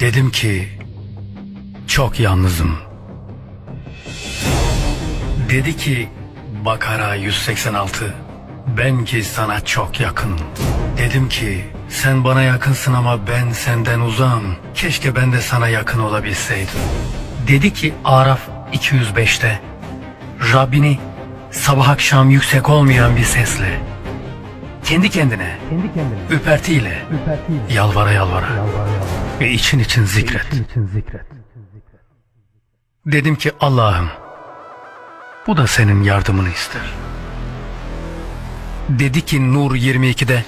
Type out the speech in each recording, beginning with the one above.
Dedim ki çok yalnızım. Dedi ki Bakara 186 ben ki sana çok yakın. Dedim ki sen bana yakınsın ama ben senden uzağım. Keşke ben de sana yakın olabilseydim. Dedi ki Araf 205'te Rabbini sabah akşam yüksek olmayan bir sesle kendi kendine Kendi kendine ürpertiyle ürpertiyle yalvara yalvara yalvar yalvar. Ve için için zikret. İçin için zikret. Dedim ki Allah'ım bu da senin yardımını ister. Dedi ki Nur 22'de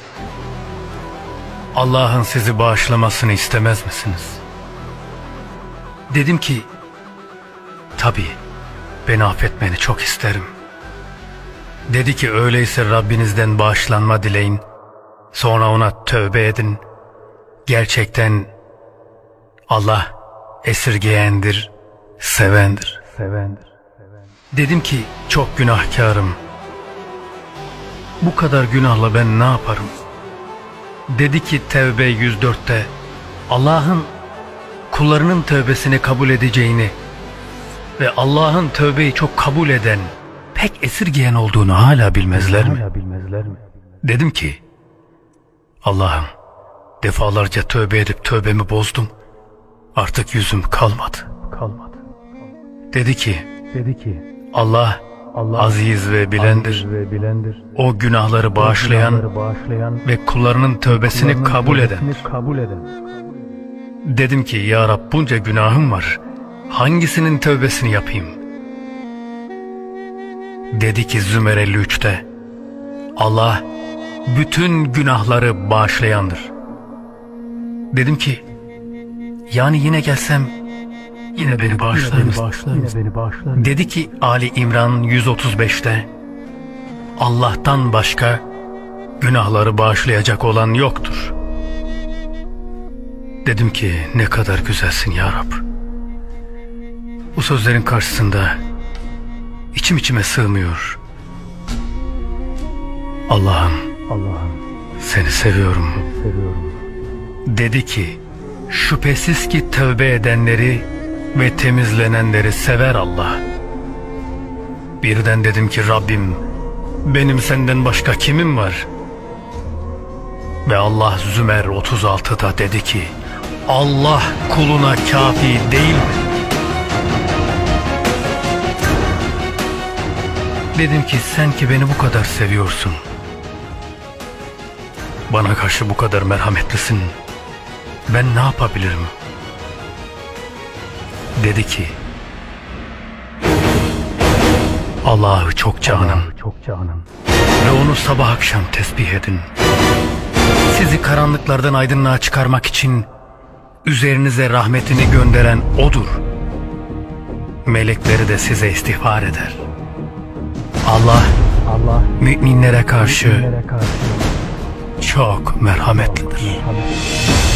Allah'ın sizi bağışlamasını istemez misiniz? Dedim ki tabii beni affetmeni çok isterim. Dedi ki öyleyse Rabbinizden bağışlanma dileyin. Sonra ona tövbe edin. Gerçekten Allah esirgeyendir, sevendir. Sevendir. Dedim ki çok günahkarım. Bu kadar günahla ben ne yaparım? Dedi ki Tevbe 104'te Allah'ın kullarının tövbesini kabul edeceğini ve Allah'ın tövbeyi çok kabul eden, pek esirgeyen olduğunu hala bilmezler mi? Hala bilmezler mi? Dedim ki Allah'ım defalarca tövbe edip tövbemi bozdum. Artık yüzüm kalmadı. Kalmadı. Dedi ki Dedi ki Allah Allah aziz ve bilendir. aziz ve bilendir. O günahları bağışlayan Günahları bağışlayan ve kullarının tövbesini kullarının kabul eden. kabul eden. Dedim ki ya Rab bunca günahım var. Hangisinin tövbesini yapayım? Dedi ki Zümer 53'te Allah bütün günahları bağışlayandır. Dedim ki yani yine gelsem yine beni bağışlar Yine beni mısın? bağışlar Yine beni bağışlar. Dedi ki Ali İmran 135'te Allah'tan başka günahları bağışlayacak olan yoktur. Dedim ki ne kadar güzelsin ya Rab. Bu sözlerin karşısında içim içime sığmıyor. Allah'ım Allah'ım seni seviyorum. seviyorum. Dedi ki şüphesiz ki tövbe edenleri ve temizlenenleri sever Allah. Birden dedim ki Rabbim benim senden başka kimim var? Ve Allah Zümer 36'da dedi ki Allah kuluna kafi değil mi? Dedim ki sen ki beni bu kadar seviyorsun. Bana karşı bu kadar merhametlisin. Ben ne yapabilirim? Dedi ki Allah'ı çok canım Çok canım. ve onu sabah akşam tesbih edin. Sizi karanlıklardan aydınlığa çıkarmak için üzerinize rahmetini gönderen O'dur. Melekleri de size istiğfar eder. Allah Allah müminlere karşı Müminlere karşı çok merhametlidir. merhamet.